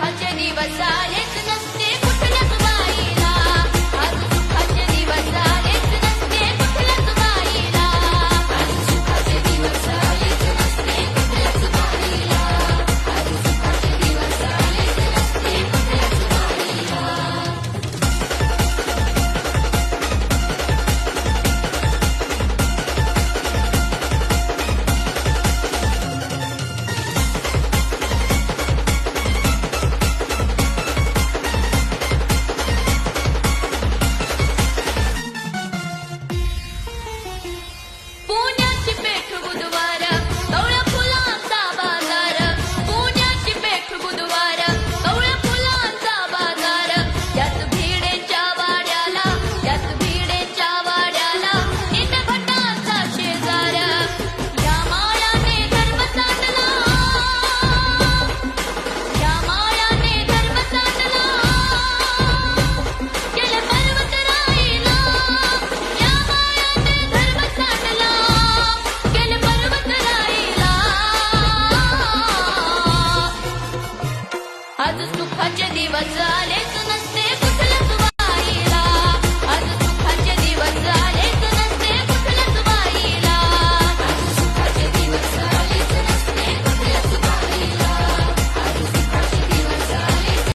సహజ నివసాయక నస్తే పుట్టిన आज सुखाचे दिवस आलेच नसते.